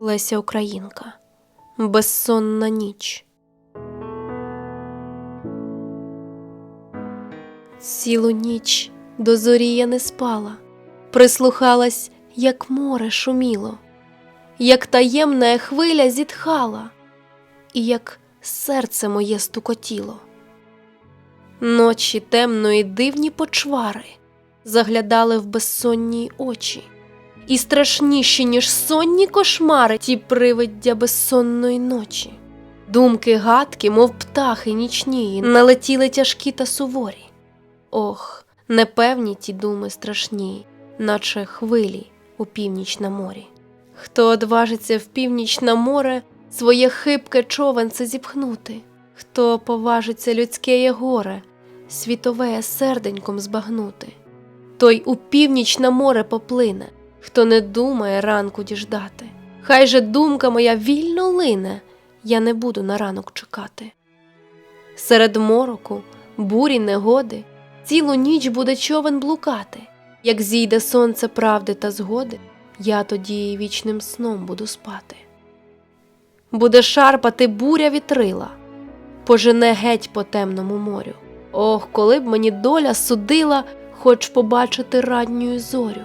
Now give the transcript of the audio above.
Леся Українка. Безсонна ніч. Цілу ніч до зорі я не спала, прислухалась, як море шуміло, як таємна хвиля зітхала, і як серце моє стукотіло. Ночі темної дивні почвари заглядали в безсонні очі, і страшніші, ніж сонні кошмари, ті привиддя безсонної ночі. Думки гадки, мов птахи нічні, налетіли тяжкі та суворі. Ох, непевні ті думи страшні, наче хвилі у північ на морі. Хто одважиться в північ на море своє хибке човенце зіпхнути, хто поважиться людське горе, світове серденьком збагнути, той у північ на море поплине, хто не думає ранку діждати. Хай же думка моя вільно лине, я не буду на ранок чекати. Серед мороку, бурі негоди, цілу ніч буде човен блукати. Як зійде сонце правди та згоди, я тоді вічним сном буду спати. Буде шарпати буря вітрила, пожене геть по темному морю. Ох, коли б мені доля судила, хоч побачити ранню зорю.